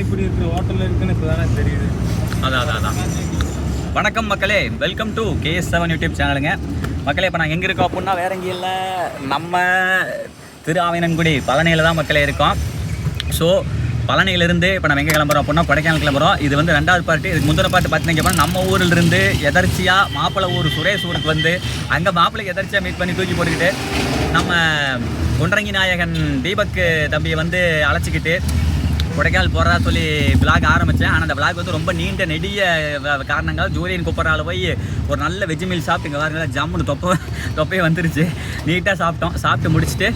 இப்படி இருக்கிற இருக்குன்னு இப்பதானே தெரியுது. அதான் அதான் அதான். வணக்கம் மக்களே. Welcome to KS seven YouTube சேனலுங்க மக்களே இப்போ நாங்கள் எங்கே இருக்கோம் அப்படின்னா வேற எங்கேயும் இல்லை. நம்ம திரு ஆவினன்குடி பழனியில் தான் மக்களே இருக்கோம். ஸோ பழனியிலிருந்து இப்போ நம்ம எங்கே கிளம்புறோம் அப்படின்னா கொடைக்கானல் கிளம்புறோம். இது வந்து ரெண்டாவது பாட்டு இதுக்கு முந்தின பாட்டு பார்த்தீங்க அப்படின்னா நம்ம ஊரில் இருந்து எதர்ச்சியாக மாப்பிள்ளை ஊர் சுரேஷ் ஊருக்கு வந்து அங்கே மாப்பிள்ளை எதர்ச்சியாக மீட் பண்ணி தூக்கி போட்டுக்கிட்டு நம்ம குன்றங்கி நாயகன் தீபக் தம்பியை வந்து அழைச்சிக்கிட்டு கொடைக்கானல் போகிறதா சொல்லி விளாக் ஆரம்பித்தேன் ஆனால் அந்த விளாக் வந்து ரொம்ப நீண்ட நெடிய காரணங்கள். ஜூலியன் குப்பரால போய் ஒரு நல்ல வெஜ் மீல் சாப்பிட்டு இங்கே பாருங்க ஜம்முன்னு தொப்பை தொப்பையே வந்துருச்சு. நீட்டாக சாப்பிட்டோம். சாப்பிட்டு முடிச்சுட்டு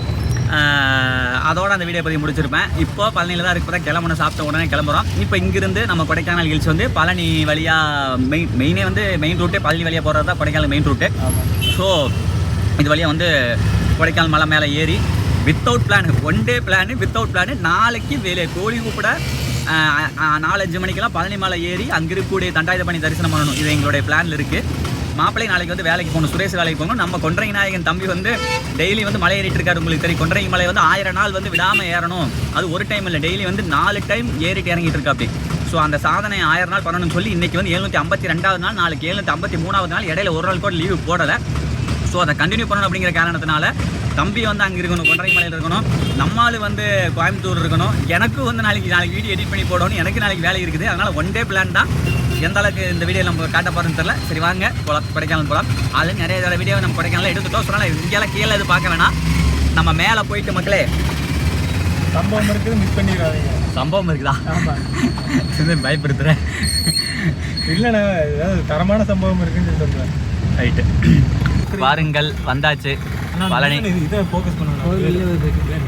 அதோட அந்த வீடியோ பற்றி முடிச்சிருப்பேன். இப்போ பழனியில் தான் இருக்க. கிளம்பணும் சாப்பிட்ட உடனே கிளம்புறோம். இப்போ இங்கிருந்து நம்ம கொடைக்கானல் ஹில்ஸ் வந்து பழனி வழியாக மெயின் மெயினே வந்து மெயின் ரூட்டே பழனி வழியாக போகிறது தான் கொடைக்கானல் மெயின் ரூட்டு ஸோ இது வழியாக வந்து கொடைக்கானல் மலை மேலே ஏறி without plan one day plan without plan நாளைக்கு வேலை. கோழி கூப்பிட நாலஞ்சு மணிக்கெல்லாம் பழனி மலை ஏறி அங்கே இருக்கக்கூடிய தண்டாயுதபணி தரிசனம் பண்ணணும். இது எங்களுடைய பிளானில் இருக்குது மாப்பிள்ளை நாளைக்கு வந்து வேலைக்கு போகணும் சுரேஷ் வேலைக்கு போகணும். நம்ம கொன்றை நாயகன் தம்பி வந்து டெய்லி வந்து மலை ஏறிட்டு இருக்காரு உங்களுக்கு தெரியும். கொன்றை மலை வந்து ஆயிரம் நாள் வந்து விடாமல் ஏறணும். அது ஒரு டைம் இல்லை. டெய்லி வந்து நாலு டைம் ஏறிட்டு இறங்கிட்டு இருக்கா அப்படி. ஸோ அந்த சாதனை ஆயிரம் நாள் பண்ணணும்னு சொல்லி இன்றைக்கி வந்து எழுநூற்றி ஐம்பத்தி ரெண்டாவது நாள் நாளைக்கு எழுநூற்றி ஐம்பத்தி மூணாவது நாள் இடையில ஒரு நாள் கூட லீவு போடலை. ஸோ அதை கண்டினியூ பண்ணணும் அப்படிங்கிற காரணத்தினால தம்பி வந்து அங்கே இருக்கணும் கொன்றை மலையில் இருக்கணும். நம்மால் வந்து கோயம்புத்தூர் இருக்கணும். எனக்கும் வந்து நாளைக்கு நாளைக்கு வீடியோ எடிட் பண்ணி போடணும் எனக்கு நாளைக்கு வேலை இருக்குது. அதனால் ஒன் டே பிளான் தான். எந்த அளவுக்கு இந்த வீடியோ நம்ம காட்ட போகிறோம்னு தெரியல. சரி வாங்க. போகலாம் கொடைக்கானல் போகலாம் அது நிறைய தடவை வீடியோ நம்ம கொடைக்கானல் எடுத்துட்டோம். சொன்னால் இங்கெல்லாம் கீழே இது பார்க்க வேணாம். நம்ம மேலே போயிட்டு மக்களே. சம்பவம் இருக்குது மிஸ் பண்ணிடாதீங்க. சம்பவம் இருக்குதா? ஆமா. பயப்படுத்துகிறேன் இல்லைண்ணா ஏதாவது தரமான சம்பவம் இருக்குன்னு சொல்றேன் ரைட்டு பாருங்கள் வந்தாச்சு. பழனி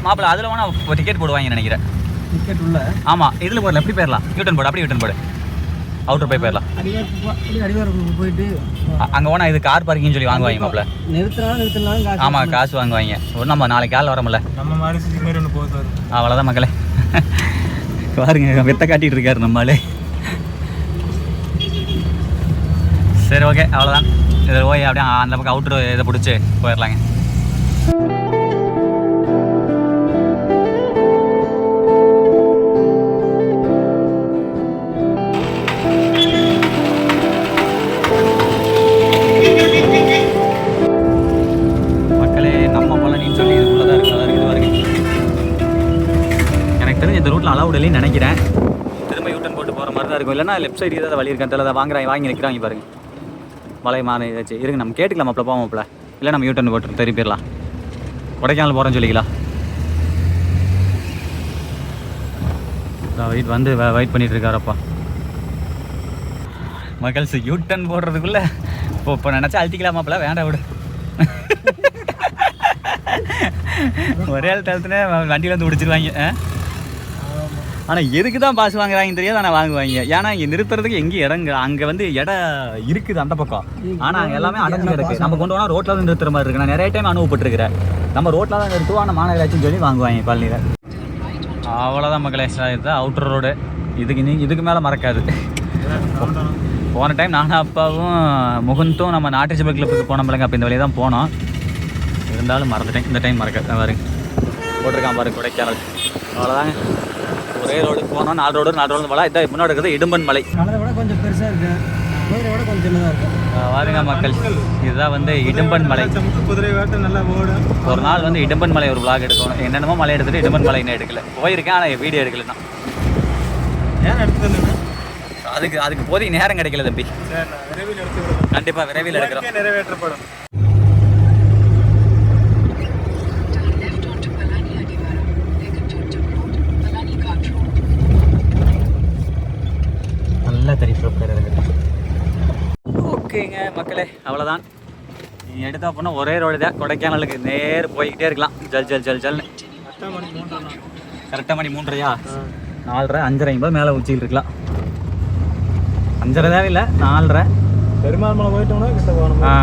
மாப்பிள்ள அதில் வேணா டிக்கெட் போடுவாங்க நினைக்கிறேன். டிக்கெட் உள்ள? ஆமாம் இதில் போடல எப்படி போயிடலாம் யூட்டன் போடு அப்படியே யூட்டன் போடு. அவுட்டர் போய் போயிடலாம் போயிட்டு அங்கே போனால் இது கார் பார்க்கிங்னு சொல்லி வாங்குவாங்க மாப்பிள்ள நிறுத்தினாலும் ஆமாம் காசு வாங்குவாங்க. ஒரு நம்ம நாளைக்கு காலைல வரோம்ல நம்ம. அவ்வளோதான் மக்களே. பாருங்க வெத்த காட்டிட்டு இருக்காரு நம்மளே. சரி ஓகே அவ்வளோதான் இதில் போய் அப்படியே அந்த பக்கம் அவுட்ரு இதை பிடிச்சி போயிடலாங்க இல்லைன்னு நினைக்கிறேன். திரும்ப யூட்டன் போட்டு போகிற மாதிரி தான் இருக்கும். இல்லைன்னா லெஃப்ட் சைடு ஏதாவது வழி இருக்கான் தெரியல வாங்குறாங்க வாங்கி நிற்கிறாங்க பாருங்க. மலை மாறி ஏதாச்சும். இருங்க நம்ம கேட்டுக்கலாம் போவோம் போவோம்ல இல்லை நம்ம யூட்டன் போட்டு திரும்பிடலாம் கொடைக்கானல் போகிறேன்னு சொல்லிக்கலாம் வெயிட் வந்து வெயிட் பண்ணிட்டு இருக்காரப்பா. யூ டர்ன் போடுறதுக்குள்ள இப்போ இப்போ நினச்சா அழுத்திக்கலாமாப்பில வேண்டாம் விடு. ஒரே ஆள் தளத்துல வண்டியில் வந்து முடிச்சிருவாங்க ஆ? ஆனால் எதுக்கு தான் பாஸ் வாங்குறாங்க தெரியாது ஆனால் வாங்குவாங்க. ஏன்னா இங்கே நிறுத்துறதுக்கு எங்கேயும் இடங்க அங்கே வந்து இடம் இருக்குது அந்த பக்கம். ஆனால் அங்கே எல்லாமே அடைஞ்சு கிடக்கு. நம்ம கொண்டு போனால் ரோட்டில் தான் நிறுத்துற மாதிரி இருக்கு. நான் நிறைய டைம் அனுபவப்பட்டிருக்கிறேன். நம்ம ரோட்டில் தான் நிறுத்துவோம் ஆனால் மாநகராட்சின்னு சொல்லி வாங்குவாங்க பழனியில் அவ்வளோதான் மக்களே. இதுதான் அவுட்டர் ரோடு இதுக்கு நீ இதுக்கு மேலே மறக்காது. போன டைம் நானும் அப்பாவும் முகுந்தும் நம்ம நாட்டு சிப கிளப்புக்கு போன பிள்ளைங்க அப்போ இந்த வழியாக தான் போனோம். இருந்தாலும் மறந்துட்டேன். இந்த டைம் மறக்காது பாருங்க. போட்டிருக்கான் பாருங்க கொடைக்கானல். அவ்வளோதாங்க ஒரே ரோடு போனோம் நாலு ரோடு நாலு ரோடு மலை இதான் முன்னாடி இருக்கிறது இடும்பன் மலை. விட கொஞ்சம் பெருசாக இருக்கு. குதிரை விட கொஞ்சம் சின்னதாக இருக்கு. அஹ் பாருங்க மக்கள். இதுதான் வந்து இடும்பன் மலை. குதிரை வேட்டை நல்லா ஓடும். ஒரு நாள் வந்து இடும்பன் மலை ஒரு vlog எடுக்கணும். என்னென்னமோ மலை எடுத்துட்டு இடும்பன் மலை இன்னும் எடுக்கல. போயிருக்கேன் ஆனால் வீடியோ எடுக்கல நான் ஏன் எடுத்துன்னு அதுக்கு அதுக்கு போதிய நேரம் கிடைக்கல தம்பி. கண்டிப்பாக விரைவில் எடுக்கிறோம். நிறைவேற்றப்படும். நல்லா தெரியும் ஓகேங்க மக்களே அவ்வளோதான் நீ எடுத்தா போனால் ஒரே ரோடு தான். கொடைக்கானலுக்கு நேர் போய்கிட்டே இருக்கலாம். ஜல் ஜல் ஜல் ஜல்னு. கரெக்டாக மணி மூன்றரையா? நாலரை அஞ்சரை ஐம்பது மேலே உச்சியில் இருக்கலாம். அஞ்சரை தேவையில்லை நாலரை. பெருமாள் மலை போயிட்டோம்னா கிட்ட போகணும். ஆ.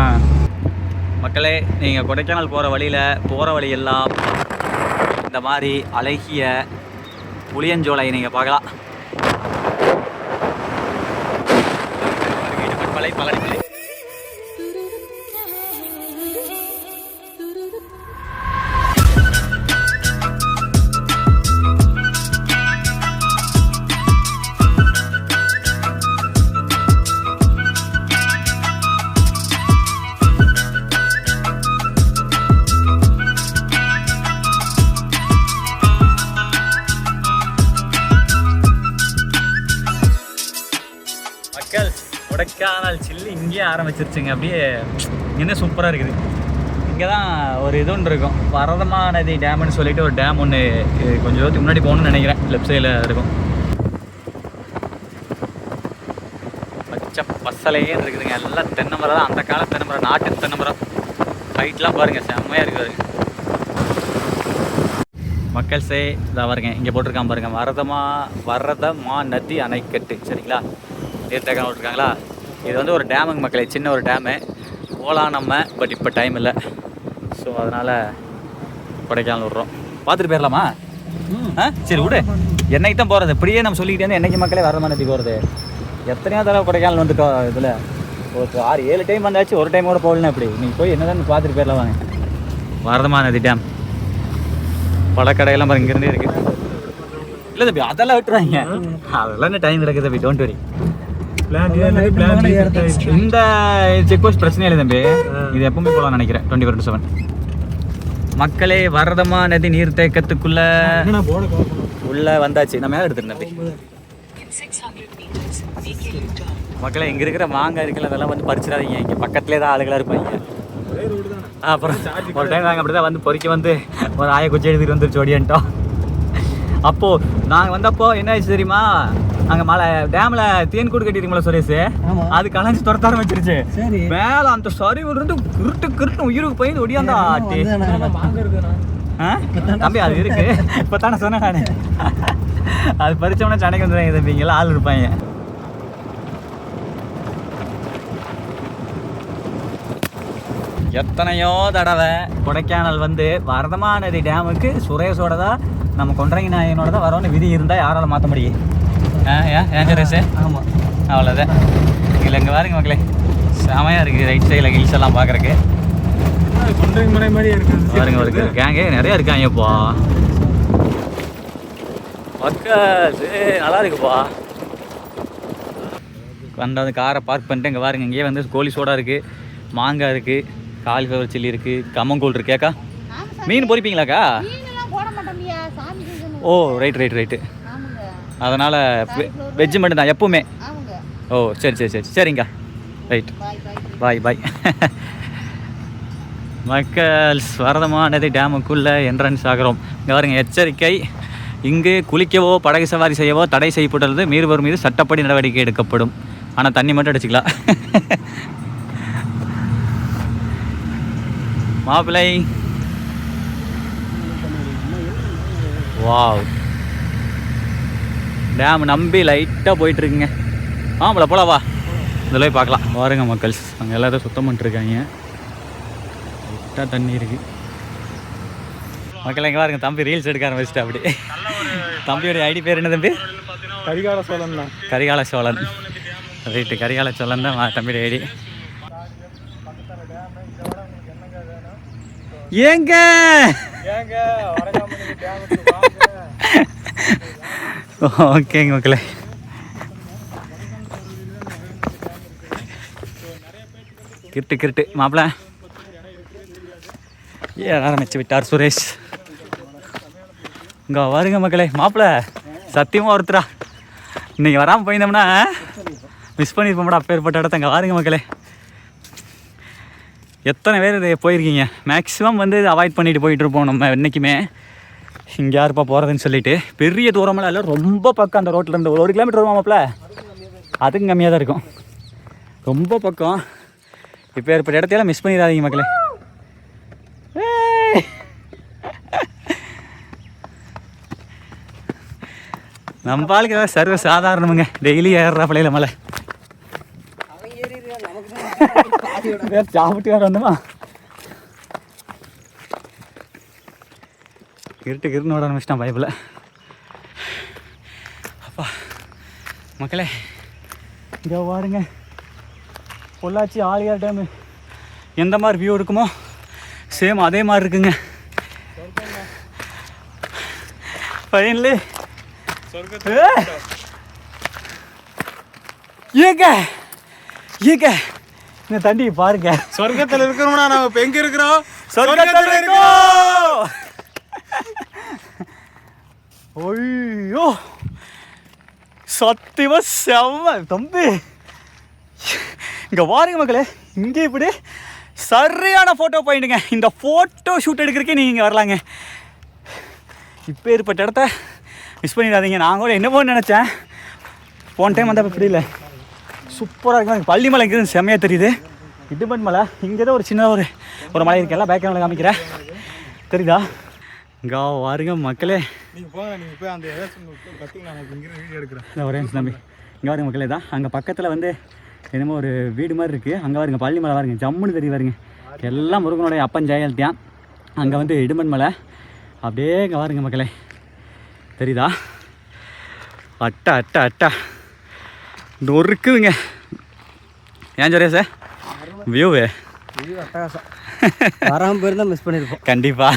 மக்களே நீங்கள் கொடைக்கானல் போகிற வழியில் போகிற வழியெல்லாம் இந்த மாதிரி அழகிய புளியஞ்சோலை நீங்கள் பார்க்கலாம். இடுமன்மலை பழனிமலை சிரிச்சிங்க அப்படியே இன்னும் சூப்பராக இருக்குது. இங்கே தான் ஒரு இது ஒன்று இருக்கும். வரதமா நதி டேம்னு சொல்லிட்டு ஒரு டேம் ஒன்று கொஞ்சம் தூரத்துக்கு முன்னாடி போகணும்னு நினைக்கிறேன். லெஃப்ட் சைடில் இருக்கும். பச்சை பசலையே இருக்குதுங்க எல்லாம் தென்னை மரம் தான். அந்த கால தென்னை மரம் நாட்டு தென்னை மரம் ஹைட்லாம் பாருங்கள் செம்மையாக இருக்குது மக்கள் சே இதாக பாருங்க. இங்கே போட்டிருக்கான் பாருங்கள் வரதமா வரதமா நதி அணைக்கட்டு. சரிங்களா? நீர்த்தேக்கம் விட்டுருக்காங்களா இது வந்து ஒரு டேமுங்க மக்களே சின்ன ஒரு டேமு போகலாம் நம்ம பட் இப்போ டைம் இல்லை. ஸோ அதனால் கொடைக்கானல் விட்றோம். பார்த்துட்டு போயிடலாமா ஆ? சரி விடு. என்னைக்கு தான் போகிறது இப்படியே நம்ம சொல்லிக்கிட்டே என்னைக்கு மக்களே வரதமா நதி போகிறது எத்தனையோ தடவை கொடைக்கானல் வந்துட்டோம் இதில்? ஒரு ஆறு ஏழு டைம் வந்தாச்சு ஒரு டைம் கூட போகலன்னா இப்படி நீங்கள் போய் என்னதான் பார்த்துட்டு போயிடலாம் வாங்க. வரதமா நதி டேம் பழக்கடையெல்லாம் பாருங்க இங்கிருந்தே இருக்கு. இல்லை தம்பி அதெல்லாம் விட்டுறாங்க. அதெல்லாம் என்ன டைம் கிடக்குது தம்பி டோன்ட் வரி இந்த செக் போஸ்ட் பிரச்சனை இல்லை தம்பி. இது எப்பவுமே போகலாம் நினைக்கிறேன். டுவெண்ட்டி ஃபோர் செவன் மக்களே வரதமா நதி நீர்த்தேக்கத்துக்குள்ள உள்ள வந்தாச்சு. நான் மேலே எடுத்துருந்தேன் மக்களே இங்க இருக்கிற மாங்காய் இருக்குல்ல அதெல்லாம் வந்து பறிச்சிடாதீங்க. இங்க பக்கத்துலேயே தான் ஆளுகளா இருப்பாங்க. அப்புறம் ஒரு டைம் நாங்கள் அப்படி தான் வந்து பொறிக்க வந்து ஒரு ஆய குச்சி எழுதிட்டு வந்துருச்சு ஓடியன்ட்டோம். அப்போது நாங்கள் வந்தப்போ என்ன ஆச்சு தெரியுமா? அங்கே மலை டேமில் தேன் கூடு கட்டிருக்கோம்ல சுரேஷ்? ஆமா. அது கலைஞ்சு துரத்த ஆரம்பிச்சிருச்சு. சரி. மேலே அந்த சரிவு இருந்து கிருட்டு கிருட்டு உயிருக்கு போய் ஒடியாந்தா. ஆட்டி? தம்பி அது இருக்கு. இப்போ தானே சொன்னேன் நான். அது பறிச்சோம்னா சென்னைக்கு வந்துடுவாங்க தம்பிங்கெல்லாம் ஆள் இருப்பாங்க. எத்தனையோ தடவை கொடைக்கானல் வந்து வரதமா நதி டேமுக்கு சுரேஷோட தான் நம்ம கொன்றைங்க நாயனோட தான் வரோன்னு விதி இருந்தால் யாரால மாற்ற முடியும்? ஆ ஏன் ஏன் சுரேஷ்? ஆமா. அவ்வளோதான் இல்லை இங்கே பாருங்க மக்களே. செமையாக இருக்குது ரைட் சைடில் ஹில்ஸ் எல்லாம் பார்க்குறக்கு மாதிரியே இருக்குது பாருங்க ஒரு கேங்கே நிறைய இருக்காங்க இப்போ மக்கள் நல்லா இருக்குப்பா. வந்தாந்து காரை பார்க் பண்ணிட்டு இங்கே பாருங்க. இங்கேயே வந்து கோழி சோடா இருக்குது மாங்காய் இருக்குது காலிஃப்ளவர் சில்லி இருக்குது கம்மங்கூழ் இருக்கேக்கா மீன் செஞ்சணும் ஓ ரைட் ரைட் ரைட்டு அதனால் வெஜ்ஜு மட்டும் தான் எப்பவுமே. ஓ சரி சரி சரி சரிங்க. Right bye bye. மக்கள் வரதமானது டேமுக்குள்ளே என்ட்ரன்ஸ் ஆகிறோம். இங்கே பாருங்க எச்சரிக்கை. இங்கு குளிக்கவோ படகு சவாரி செய்யவோ தடை செய்யப்பட்டுள்ளது. மீறுவோர் மீது சட்டப்படி நடவடிக்கை எடுக்கப்படும். ஆனால் தண்ணி மட்டும் அடிச்சுக்கலாம். மாப்பிள்ளை. வாவ். டேம் நம்பி லைட்டாக போயிட்டுருக்குங்க. போல வா. இதில் பார்க்கலாம். பாருங்க மக்கள்ஸ் அங்கே எல்லாரும் சுத்தம் பண்ணிட்டுருக்காங்க. லைட்டாக தண்ணி இருக்கு. மக்கள் எங்கே பாருங்க தம்பி ரீல்ஸ் எடுக்க ஆரம்பிச்சிட்டு அப்படி தம்பியோட ஐடி பேர் என்ன தம்பி? கரிகால சோழன் தான். கரிகால சோழன். ரைட்டு கரிகால சோழன் தான் தம்பியோட ஐடி ஏங்க! ஏங்க ஓகேங்க மக்களே. கிருட்டு கிருட்டு மாப்பிள. ஏன் ஆரம்பிச்சு விட்டார் சுரேஷ்? இங்கே வருங்க மக்களே மாப்பிள. சத்தியமாக ஒருத்தரா. இன்றைக்கி வராமல் போயிருந்தோம்னா மிஸ் பண்ணியிருப்போம்டா அப்பேற்பட்ட இடத்த. இங்கே வாருங்க மக்களே. எத்தனை பேர் இது போயிருக்கீங்க? மேக்ஸிமம் வந்து அவாய்ட் பண்ணிட்டு போயிட்டு இருப்போம் நம்ம என்றைக்குமே இங்கே யாருப்பா போகிறதுன்னு சொல்லிட்டு பெரிய தூரமெல்லாம் இல்லை ரொம்ப பக்கம் அந்த ரோட்டில் இருந்து. ஒரு ஒரு கிலோமீட்டர் வருவாமப்பில் அதுக்கும் கம்மியாக தான் இருக்கும். ரொம்ப பக்கம். இப்போ ஏற்பட்ட இடத்தையெல்லாம் மிஸ் பண்ணிடாதீங்க மக்களே. நம்ம ஆளுக்கு ஏதாவது சர்வ சாதாரணமுங்க டெய்லி ஏறுறா பிள்ளையில மலை சாப்பிட்டு வேற வந்தோமா? இருட்டு கிருன்னு ஓட ஆரம்பிச்சிட்டான் பைப்பில் அப்பா மக்களே இங்கே பாருங்க. பொள்ளாச்சி ஆலியார் டேமு. எந்த மாதிரி வியூ இருக்குமோ சேம் அதே மாதிரி இருக்குங்க. ஃபைனலி ஏங்க! ஏங்க! இந்த தண்டி பாருங்க. சொர்க்கத்தில் இருக்கிறோம்னா நம்ம இப்போ எங்க இருக்கிறோம்? சொர்க்கத்தில் இருக்கோம்! ஐயோ சத்தியமா செம்ம தம்பி இங்கே வாருங்க மக்களே இங்கே இப்படி சரியான ஃபோட்டோ பாயிண்ட்டுங்க இந்த ஃபோட்டோ ஷூட் எடுக்கிறதுக்கே நீங்கள் வரலாங்க இப்போ ஏற்பட்ட இடத்த மிஸ் பண்ணிடாதீங்க நான் கூட என்ன போன்னு நினச்சேன் போன டைம் வந்தால் இப்படி இல்லை சூப்பராக இருக்கும் பள்ளி மலை இங்கே செம்மையாக தெரியுது இடுமன் மலை இங்கே தான் ஒரு சின்ன ஒரு ஒரு மலை இருக்கு எல்லாம் பேக்ரவுண்டில் காமிக்கிறேன் தெரியுதா இங்கே வாருங்க மக்களே. நீங்க போங்க நீங்க போய் அந்த இந்த ஒரே தம்பி இங்கே பாருங்க மக்களே தான் அங்கே பக்கத்தில் வந்து என்னமோ ஒரு வீடு மாதிரி இருக்குது அங்கே பாருங்க பள்ளி மலை பாருங்க ஜம்முன்னு தெரிய பாருங்க. எல்லாம் முருகனுடைய அப்பன் ஜெயலலிதான் அங்கே வந்து இடுமன் மலை. அப்படியே இங்கே பாருங்க மக்களே. தெரியுதா? அட்டா அட்டா அட்டா. நொறுக்குதுங்க. ஏன் சரியா சார்? வியூவு வராமல் போயிருந்தா மிஸ் பண்ணியிருப்போம் கண்டிப்பா.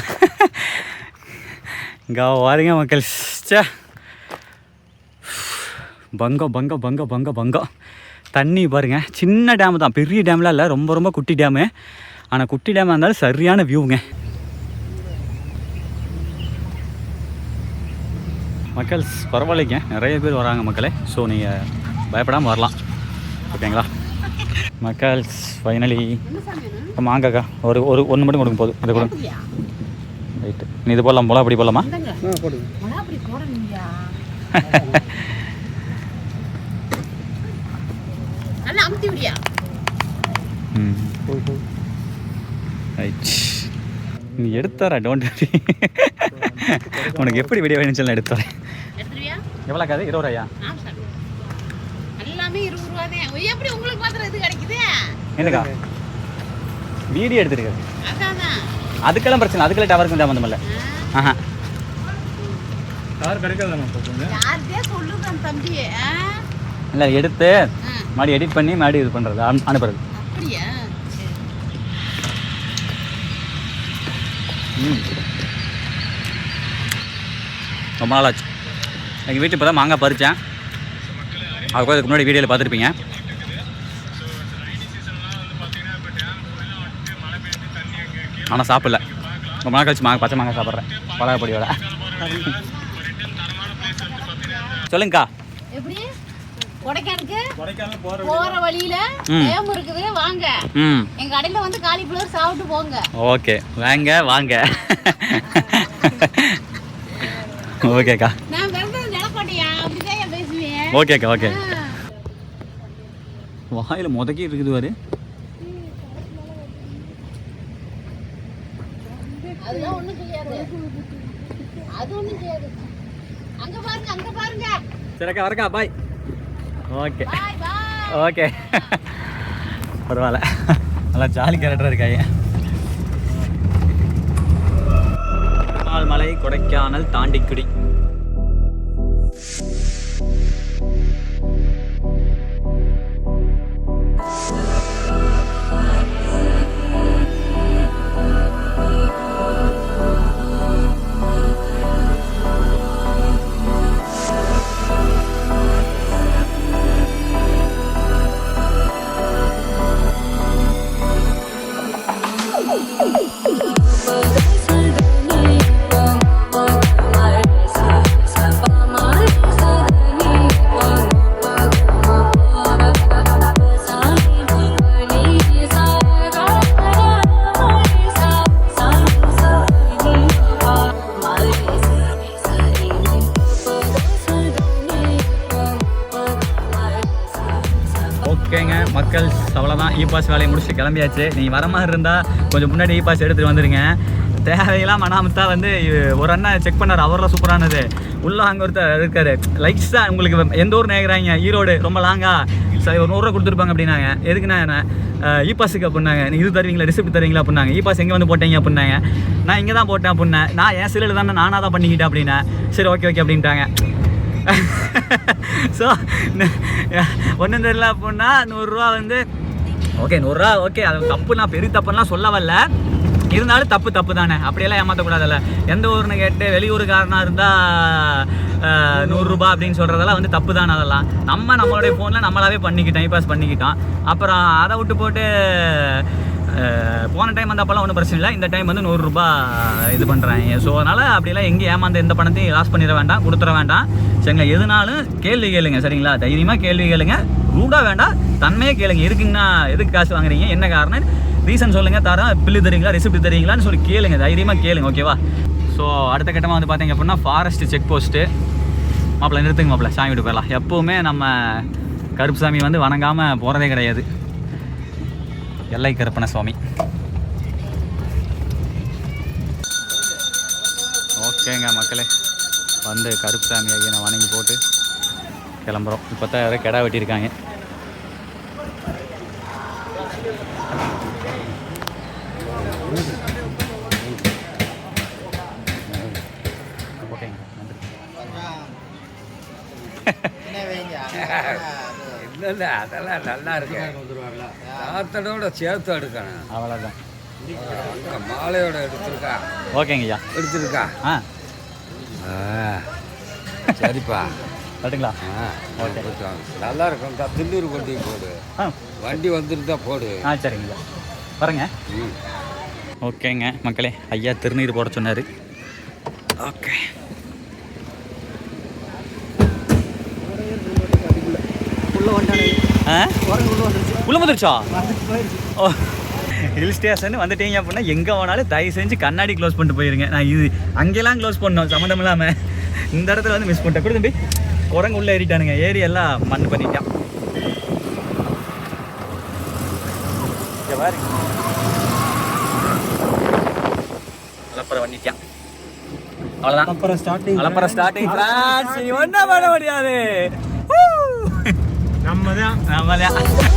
இங்கே வாருங்க மக்கள் சே பங்கம் பங்கம் பங்கம் பங்கம் பங்கம் தண்ணி பாருங்க சின்ன டேம் தான். பெரிய டேம்லாம் இல்லை ரொம்ப ரொம்ப குட்டி டேமு ஆனால் குட்டி டேமாக இருந்தாலும் சரியான வியூங்க மக்கள் பரவாயில்லைங்க. நிறைய பேர் வராங்க மக்களே. ஸோ நீங்கள் பயப்படாமல் வரலாம். ஓகேங்களா? மக்கள்ஸ் ஃபைனலி மாங்காக்கா ஒரு ஒரு ஒன்று மட்டும் கொடுங்க போதும். அதை கொடுங்க. ரைட்டு நீ இது போடலாம் போல அப்படி போடலாமா? நீ எடுத்தாரா டோன்ட் உனக்கு எப்படி வீடியோ வேணும்னு சொல்லி எடுத்துறேன் எவ்வளோ காது? இருபது ரூபாயா? எல்லாமே இருபது ரூபா தான் எப்படி உங்களுக்கு மாத்திரம் இது கிடைக்குது? என்னக்கா? வீடியோ எடுத்துருக்காரு அதுக்கெல்லாம் பிரச்சனை அதுக்கெல்லாம் டவருக்கு சம்மந்தம் இல்லை ஆஹா. கார்? இல்லை எடுத்து மறுபடியும் எடிட் பண்ணி மறுபடியும் இது பண்ணுறது அனுப்புறது ரொம்ப நாள் ஆச்சு. எங்கள் வீட்டு இப்போ தான் மாங்காய் பறித்தேன். அதுக்கு அதுக்கு முன்னாடி வீடியோவில் பார்த்துருப்பீங்க. ஆனால் சாப்பிடல. ரொம்ப நாள் கழிச்சு மாங்காய் பச்சை மாங்காய் சாப்பிட்றேன். பழக பொடியோட சொல்லுங்கக்கா. எப்படி? போற போற வழியில இருக்குது. வாங்க. எங்க கடையில வந்து காலிஃப்ளவர் சாப்பிட்டு போங்க. ஓகே. வாங்க வாங்க. ஓகேக்கா. நான் பிறந்தது நிலக்கோட்டையா அப்படிதான் ஏன் பேசுவேன் ஓகேக்கா ஓகே. வாயில் முதக்கி இருக்குது பாரு அதெல்லாம் ஒண்ணும் செய்யாது அது ஒண்ணும் செய்யாது அங்க பாருங்க அங்க பாருங்க. சரிக்கா வரக்கா பாய் ஓகே ஓகே பரவாயில்ல. நல்லா ஜாலி கேரக்டராக இருக்காங்க மலை கொடைக்கானல் தாண்டிக்குடி. அவ்வளோதான் வேலையை முடிச்சுட்டு கிளம்பியாச்சு. நீங்கள் வர மாதிரி இருந்தால் கொஞ்சம் முன்னாடி இ பாஸ் எடுத்துகிட்டு வந்துடுங்க தேவையெல்லாம் மனாமத்தா வந்து ஒரு அண்ணன் செக் பண்ணார். அவரெல்லாம் சூப்பரானது. உள்ள அங்கே ஒருத்தர் இருக்காரு. லைக்ஸ் தான் உங்களுக்கு எந்த ஊர் நேர்கிறாங்க ஈரோடு. ரொம்ப லாங்கா சரி ஒரு நூறுரூவா கொடுத்துருப்பாங்க அப்படின்னாங்க. எதுக்குண்ணா என்ன? இ பாஸுக்கு அப்படின்னாங்க. நீ இது தருவீங்களா? ரிசிப்ட் தருவீங்களா அப்படின்னாங்க. இ பாஸ் எங்கே வந்து போட்டீங்க அப்படின்னாங்க. நான் இங்கே தான் போட்டேன் அப்படின்னேன் நான் என் சிலையில் தானே நானாக தான் பண்ணிக்கிட்டேன் அப்படின்னேன் சரி ஓகே ஓகே அப்படின்ட்டாங்க. ஸோ ஒன்றும் தெரியல அப்படின்னா நூறுரூவா வந்து ஓகே நூறுரூவா ஓகே அது தப்பு நான் பெரிய தப்புலாம் சொல்ல வரல. இருந்தாலும் தப்பு தப்பு தானே. அப்படியெல்லாம் ஏமாற்றக்கூடாதுல்ல எந்த ஊர்னு கேட்டு வெளியூருக்காரனாக இருந்தால் நூறுரூபா அப்படின்னு சொல்கிறதெல்லாம் வந்து தப்பு தானே அதெல்லாம். நம்ம நம்மளுடைய ஃபோனில் நம்மளாவே பண்ணிக்கிட்டோம் டைம் பாஸ் பண்ணிக்கிட்டோம். அப்புறம் அதை விட்டு போட்டு போன டைம் வந்தப்பெல்லாம் ஒன்றும் பிரச்சனை இல்லை. இந்த டைம் வந்து நூறுரூபா இது பண்ணுறாங்க ஸோ அதனால் அப்படிலாம் எங்கேயும் ஏமாந்த எந்த பணத்தையும் லாஸ் பண்ணிட வேண்டாம் கொடுத்துட வேண்டாம். சரிங்களா? எதுனாலும் கேள்வி கேளுங்க சரிங்களா? தைரியமாக கேள்வி கேளுங்க. ரூடாக வேண்டாம் தன்மையே கேளுங்க. இருக்குங்கண்ணா எதுக்கு காசு வாங்குறீங்க? என்ன காரணம்? ரீசன் சொல்லுங்கள் தரோம் பில்லு தரீங்களா? ரெசிப்ட் தரீங்களான்னு சொல்லி கேளுங்க தைரியமாக கேளுங்க ஓகேவா ஸோ அடுத்த கட்டமாக வந்து பார்த்தீங்க அப்படின்னா ஃபாரஸ்ட் செக் போஸ்ட்டு மாப்பிள்ள நிறுத்துங்க மாப்பிள்ள. சாமி விட்டு போயிடலாம். எப்போவுமே நம்ம கருப்புசாமி வந்து வணங்காமல் போகிறதே கிடையாது. எல்லை கருப்பண சுவாமி ஓகேங்க மக்களே. வந்து கருப்புசாமி ஐயனை வணங்கி போட்டு கிளம்புறோம். இப்போ தான் யாரோ கிடா வெட்டியிருக்காங்க ஓகேங்க நன்றி இல்லை அதெல்லாம் நல்லா இருக்கு சாத்தடோட சேர்த்து எடுக்கணும். அவ்வளோதான் அங்க மாலையோட எடுத்திருக்கா. ஓகேங்க ஐயா. எடுத்திருக்கா? ஆ. சரிப்பா. கட்டுங்களா வாங்க. நல்லா இருக்கும். இந்த திண்டூர் வண்டி போடு. வண்டி வந்துட்டு தான் போடு. ஆ சரிங்க ஐயா. வரேங்க. ஓகேங்க மக்களே. ஐயா திருநீர் போட சொன்னார். ஓகே. உள்ள வந்துருச்சா? ஓ. ஹில் ஸ்டேஷன் வந்துட்டீங்க அப்படின்னா எங்கே போனாலும் தயவு செஞ்சு கண்ணாடி க்ளோஸ் பண்ணிட்டு போயிருங்க. நான் இது அங்கெல்லாம் க்ளோஸ் பண்ணோம் சம்மந்தம் இல்லாமல் இந்த இடத்துல வந்து மிஸ் பண்ணிட்டேன். கூட தம்பி. குரங்கு உள்ளே ஏறிட்டானுங்க. ஏறி எல்லாம் மண் பண்ணிட்டான் அலப்பறை பண்ணிட்டான் அவ்வளோதான் அப்புறம் ஸ்டார்டிங் அலப்பறை ஸ்டார்டிங் ஒன்றும் பண்ண முடியாது? நம்ம தான்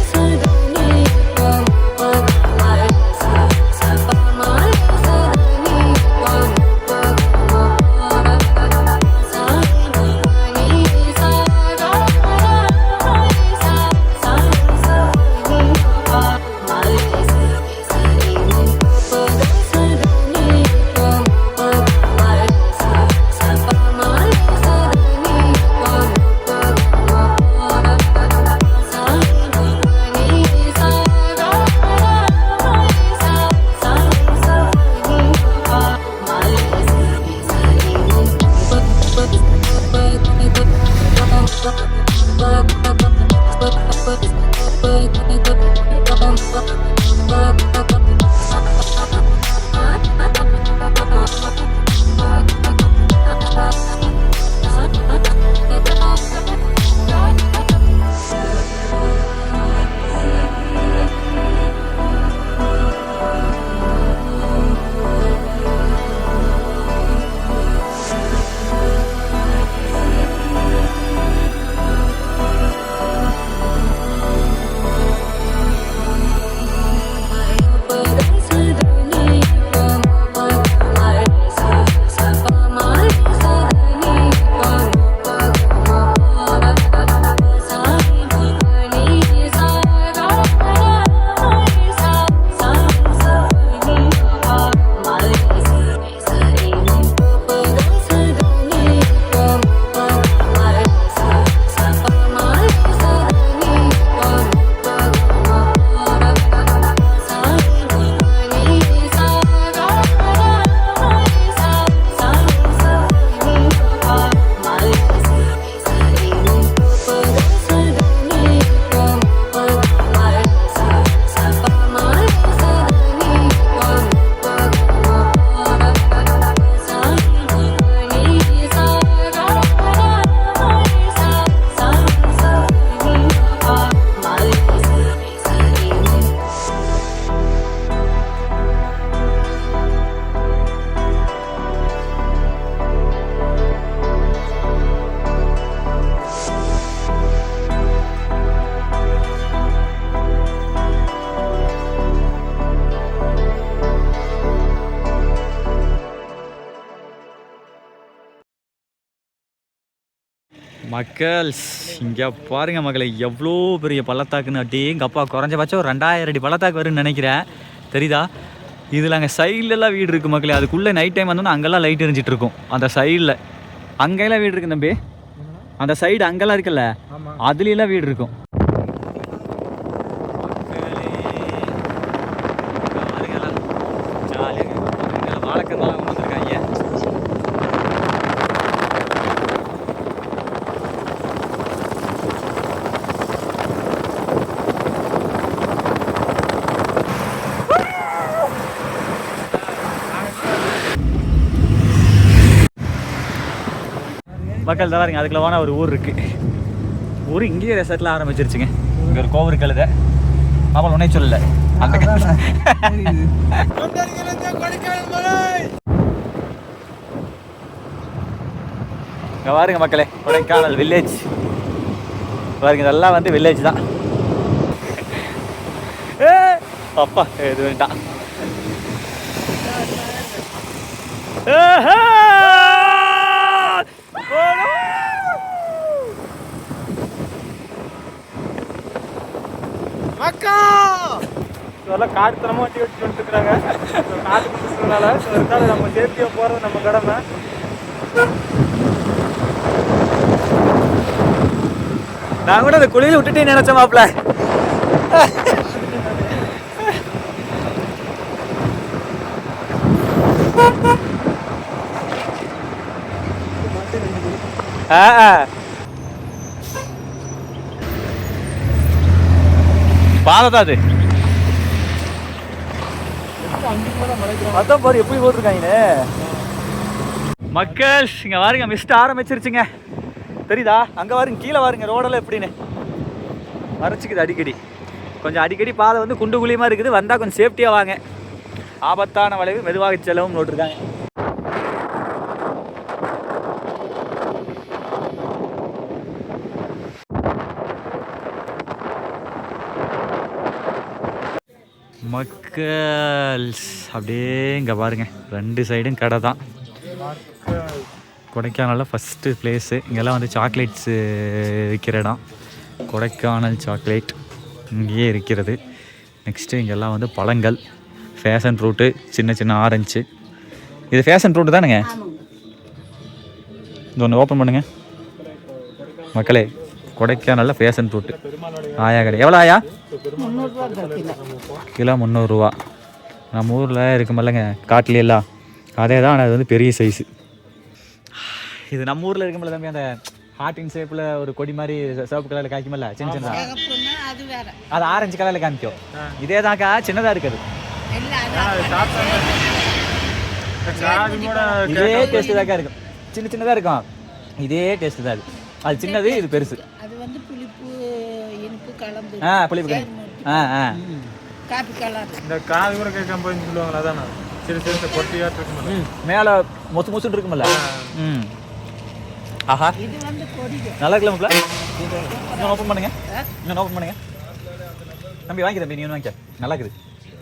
மக்கள்ஸ் இங்கே பாருங்க மக்களை எவ்வளோ பெரிய பள்ளத்தாக்குன்னு அப்படியே எங்கள் அப்பா குறைஞ்சபட்சம் ஒரு ரெண்டாயிரம் அடி பள்ளத்தாக்கு வரும்னு நினைக்கிறேன். தெரியுதா? இதில் அங்கே சைட்லலாம் வீடு இருக்குது மக்களே அதுக்குள்ளே நைட் டைம் வந்தோன்னா அங்கெல்லாம் லைட் எரிஞ்சிட்டு இருக்கும். அந்த சைடில் அங்கெல்லாம் வீடு இருக்கு தம்பி. அந்த சைடு அங்கெல்லாம் இருக்குல்ல? ஆமா. அதுலலாம் வீடு இருக்கும். மக்கள் தான் பாருங்க அதுக்குள்ள போனால் ஒரு ஊர் இருக்குது ஊர் இங்கேயே ரெசார்ட்டில் ஆரம்பிச்சிருச்சுங்க. இங்கே ஒரு கோவில் கழுத அவள் உன்னே சொல்லல. அந்த இங்கே பாருங்க மக்களே கொடைக்கானல் வில்லேஜ் பாருங்க இதெல்லாம் வந்து வில்லேஜ் தான். அப்பா இது வேண்டாம். இதெல்லாம் காட்டுத்தனமா வண்டி வச்சுட்டு வந்துருக்குறாங்க காட்டு கொடுத்துறதுனால இருந்தாலும் நம்ம சேஃப்டியாக போகிறது நம்ம கடமை. நான் கூட அந்த குழியில் விட்டுட்டே நினைச்சேன் மாப்ள ஆ ஆ. பாதை தான் அது? அதான் பாரு எப்படி போட்டிருக்காங்க மக்கள் இங்க பாருங்க மிஸ்ட் ஆரம்பிச்சிருச்சுங்க. தெரியுதா? அங்க பாருங்க கீழே பாருங்க ரோடெல்லாம் எப்படின்னு. மறைச்சிக்குது அடிக்கடி. கொஞ்சம் அடிக்கடி பாதை வந்து குண்டு குழியமா இருக்குது வந்தா கொஞ்சம் சேஃப்டியா வாங்க. ஆபத்தான வளைவு மெதுவாக செல்லவும் போட்டிருக்காங்க மக்கள் அப்படியே இங்கே பாருங்க. ரெண்டு சைடும் கடை தான். கொடைக்கானலில் ஃபஸ்ட்டு பிளேஸு இங்கெல்லாம் வந்து சாக்லேட்ஸு விற்கிற இடம். கொடைக்கானல் சாக்லேட் இங்கேயே இருக்கிறது. நெக்ஸ்ட்டு இங்கெல்லாம் வந்து பழங்கள் ஃபேஷன் ஃப்ரூட்டு சின்ன சின்ன ஆரஞ்சு இது ஃபேஷன் ஃப்ரூட்டு தானுங்க? இது ஒன்று ஓப்பன் பண்ணுங்க. மக்களே கொடைக்கானலில் ஃபேஷன் ஃப்ரூட்டு ஆயா கடை. எவ்வளோ ஆயா? கிலோ முந்நூறுரூவா நம்ம ஊரில் இருக்குமில்லங்க காட்டில அதே தான் ஆனால் அது வந்து பெரிய சைஸு இது நம்ம ஊரில் இருக்குமில்ல தம்பி அந்த ஹார்ட்டின் ஷேப்பில் ஒரு கொடி மாதிரி சிவப்பு கலரில் காய்க்குமில்ல சின்ன சின்ன அது ஆரஞ்சு கலரில் காமிக்கும் இதே தான்க்கா சின்னதாக இருக்குது. இதே டேஸ்ட்டு தாக்கா இருக்கும். சின்ன சின்னதாக இருக்கும். இதே டேஸ்ட்டு தான் அது. அது சின்னது இது பெருசு. வந்து புளிப்பு இனிப்பு கலந்து. ஆ புளிப்பு ஆ ஆ. காப்பி கலர் இந்த காது கூட கேட்காம போய் சொல்லுவாங்களா அதானே? சிறு சிறு பொட்டியாட்டு இருக்குமில்ல ம். மேலே மொத்து மொத்துன்னு இருக்குமில்ல ம். ஆஹா. இது வந்து கொடிக நல்லா இருக்குல்ல மாப்ள? இன்னும் ஓப்பன் பண்ணுங்க. இன்னும் ஓப்பன் பண்ணுங்க. தம்பி வாங்கி தம்பி நீ ஒன்று வாங்கிக்க. நல்லா இருக்குது.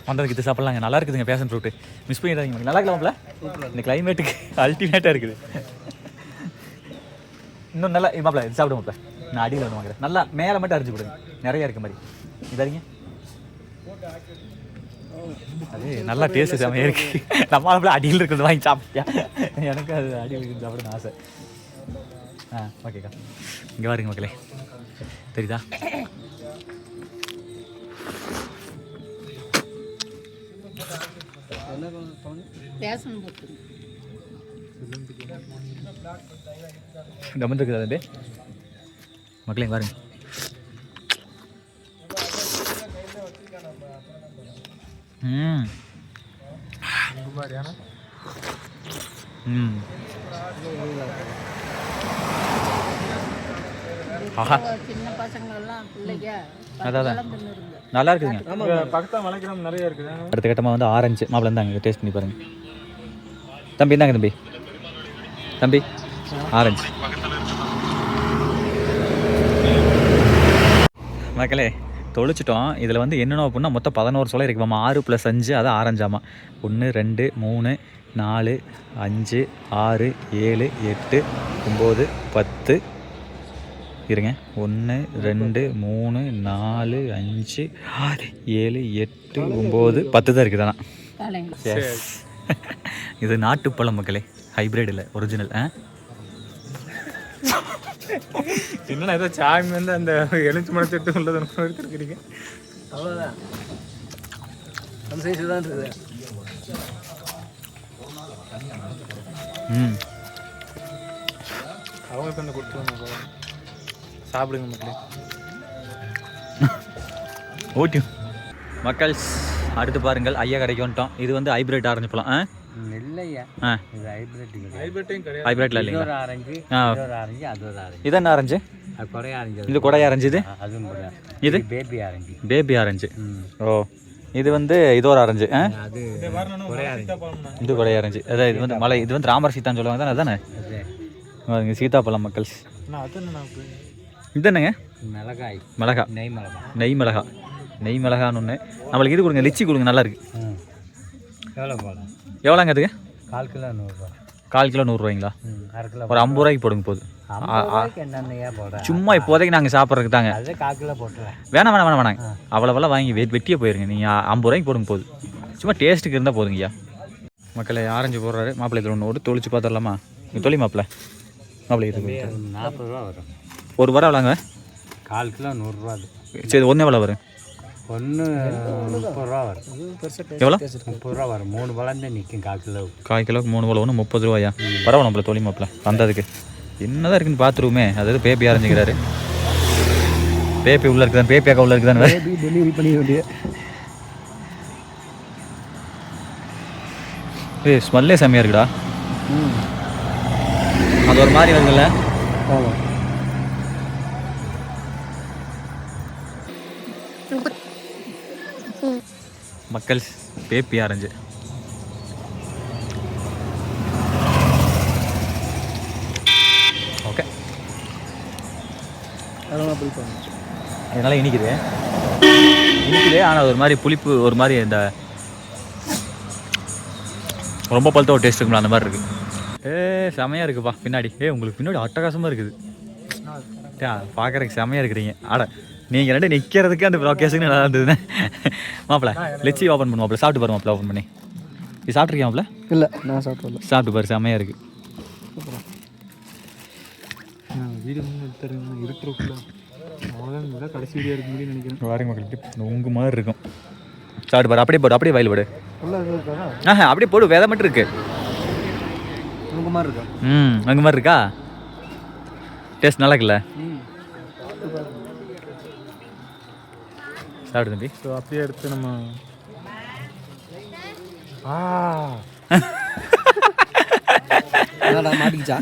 வந்ததுக்கு இது சாப்பிடலாங்க. நல்லா இருக்குதுங்க பேஷன் ஃப்ரூட்டு மிஸ் பண்ணிடாதீங்க. நல்லா இருக்கலாம்ல இந்த கிளைமேட்டுக்கு அல்டிமேட்டாக இருக்குது. இன்னும் நல்லா மாப்பிள இது சாப்பிடு மாப்பிள. நான் அடியில் வந்து வாங்குறேன். நல்லா மேலே மட்டும் அரிஞ்சு கொடுங்க. நிறைய இருக்க மாதிரி. இது அறிங்க அது நல்லா டேஸ்ட் செமையாக இருக்கு. நம்ம மாப்பிள அடியில் இருக்கிறது வாங்கி சாப்பிட்டியா? எனக்கு அது அடியில் இருக்கிறது சாப்பிடணும் ஆசை. ஆ ஓகேக்கா இங்கே பாருங்க மக்களே. தெரியுதா? கமெண்ட் இருக்குதா அது மக்களே பாருங்க ம். ம். ஆஹா. சின்ன பசங்களெல்லாம் பிள்ளைங்க அதான், நல்லா இருக்குதுங்க. இங்க பக்கத்துல மலைக்கிராமம் நிறைய இருக்குது. அடுத்த கட்டமாக வந்து ஆரஞ்சு மாப்பிள்ள இருந்தாங்க டேஸ்ட் பண்ணி பாருங்க. தம்பி இந்தாங்க தம்பி. தம்பி ஆரஞ்சு. மக்களே தொளிச்சிட்டோம் இதில் வந்து என்னென்ன அப்படின்னா மொத்தம் பதினோரு சொலை இருக்குமாம்மா ஆறு ப்ளஸ் அஞ்சு அது ஆரஞ்சாமா. ஒன்று ரெண்டு மூணு நாலு அஞ்சு ஆறு ஏழு எட்டு ஒம்பது பத்து. இருங்க. ஒன்று ரெண்டு மூணு நாலு அஞ்சு ஆறு ஏழு எட்டு ஒம்பது பத்து தான் இருக்குது ஆனால் இது நாட்டுப்பழம் மக்களே. ஹைப்ரிட் இல்லை ஒரிஜினல் ஆ? என்னன்னா ஏதோ சாமி வந்து அந்த எலுமிச்சு மரத்திட்டு உள்ளதை எடுத்துருக்கிறீங்க? அவ்வளோதான் அந்த சைஸு தான் இருக்குது. ம். அவங்களுக்கு வந்து கொடுத்துருவாங்க சாப்பிடுங்க மக்களே. ஓட்டி மக்கள் அடுத்து பாருங்கள் ஐயா கடைக்கு வந்துட்டோம். இது வந்து ஹைப்ரிட் ஆரஞ்சு பழம் ஆ? ஹைப்ரிட்ல ஆ. இது என்ன ஆரஞ்சு? இது கொடை ஆரஞ்சு இது? ஆ, அதுவும் கூட இது? Baby orange. Baby orange. ஓ. இது வந்து இது ஒரு ஆரஞ்சு இது கொடை ஆரஞ்சு. அதான் இது வந்து மலை இது வந்து ராமர் சீத்தான்னு சொல்லுவாங்க தானே அதானே? சீதாப்பழம் மக்கள். இது என்னங்க? மிளகாய். மிளகா. நெய் மிளகாய் நெய் மிளகா. நெய் மிளகான்னு ஒன்று நம்மளுக்கு இது கொடுங்க லிச்சி கொடுங்க நல்லா இருக்கு. எவ்வளோ போடலாம் எவ்வளோங்க அதுக்கு? கால் கிலோ நூறுரூவா. கால் கிலோ நூறுரூவாய்ங்களா? ம் அரை கிலோ ஒரு ஐம்பது ரூபாய்க்கு போடுங்க போதும் சும்மா இப்போதைக்கு நாங்கள் சாப்பிட்றதுக்கு தாங்க. வேணாம் வேணாம் வேணாம் வேணாங்க. அவ்வளோவெல்லாம் வாங்கி வெ வெட்டியே போயிருங்க. நீங்கள் ஐம்பது ரூபாய்க்கு போடுங்க போதும் சும்மா டேஸ்ட்டுக்கு இருந்தால் போதுங்கய்யா மக்களே ஆரஞ்சு போடுறாரு. மாப்பிள்ளை இதில் ஒன்று ஒரு தொளிச்சு பார்த்துடலாமா? இங்கே தொழில் மாப்பிள்ளை. மாப்பிள்ளை இது நாற்பது ரூபா வரும். ஒரு வாரம் எவ்வளோங்க? கால் கிலோ நூறுரூவா அது. சரி ஒன்று எவ்வளோ வரும். ஒன்று முப்பது ரூபா வரும். எவ்வளோ? முப்பது ரூபா வரும். மூணு பழம் தான் நிற்கும் கால் கிலோ. கால் கிலோக்கு மூணு கிலோ ஒன்று முப்பது ரூபாயா? பரவாயில்ல நம்மள மாப்பிள்ள வந்ததுக்கு. என்னதான் இருக்குன்னு பார்த்துருவோமே. அதாவது ஆரஞ்சுக்கிறாரு பேப்பி உள்ள இருக்குதான் பேப்பி அக்கா உள்ள இருக்குதானே டெலிவரி வேண்டிய ஏய் ஸ்மெல்லே செம்மையாக இருக்குடா. அது ஒரு மாதிரி வருதுல்ல. ஆமாம் மக்கள் பேப்பி ஆரஞ்சு. ஓகே இதனால இனிக்குது. இனிக்குது ஆனால் ஒரு மாதிரி புளிப்பு ஒரு மாதிரி இந்த ரொம்ப பழுத்த ஒரு டேஸ்ட் இருக்கும்ல அந்த மாதிரி இருக்கு. ஏ செமையாக இருக்குப்பா பின்னாடி. ஏ உங்களுக்கு பின்னாடி அட்டகாசமாக இருக்குது. பார்க்குறதுக்கு செமையாக இருக்கிறீங்க. ஆட நீங்கள் ரெண்டு நிற்கிறதுக்கு அந்த லொக்கேஷன் நல்லா இருந்ததுன்னு. மாப்பிள்ள லெச்சி ஓப்பன் பண்ணு மாப்பிள்ள சாப்பிட்டு பாரு மாப்பிள்ள ஓப்பன் பண்ணி. இது சாப்பிட்ருக்கியா மாப்பிள்ள இல்லை நான் சாப்பிட்டு சாப்பிட்டு பாரு செமையாக இருக்குது வீடு கடைசி வீடியோ இருக்க நினைக்கிறேன். வாரி மக்கள் உங்க மாதிரி இருக்கும். சாப்பிட்டு பாரு அப்படியே போடு அப்படியே வயல் போடு. ஆஹா அப்படியே போடு விதை மட்டும் இருக்கு. உங்க மாதிரி இருக்கா? ம் அங்கே மாதிரி இருக்கா? டேஸ்ட் நல்லா இருக்குல்ல? சாப்பிடு தம்பி. ஸோ அப்படியே எடுத்து நம்ம ஆ. மாட்டிக்கிச்சா?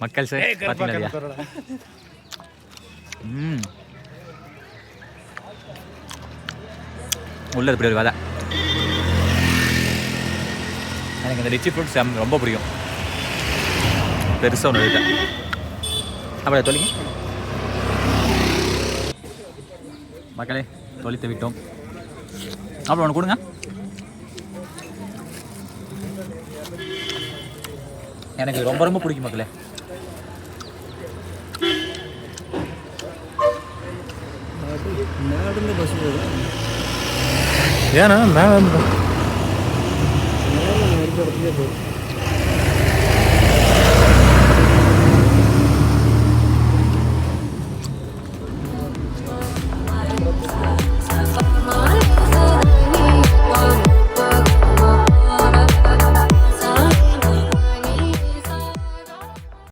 மக்கள் சார் பார்த்தீங்களா? ம். உள்ளது இப்படி ஒரு விதை எனக்கு இந்த லிச்சி ஃப்ரூட் செம் ரொம்ப பிடிக்கும். பெருசாக ஒன்று இருக்கேன் அப்படியே தொழிங்க மக்களே தொழித்து விட்டோம். அப்புறம் ஒன்று கொடுங்க. எனக்கு ரொம்ப ரொம்ப பிடிக்கும் மக்களே. ஏன்னா மேலே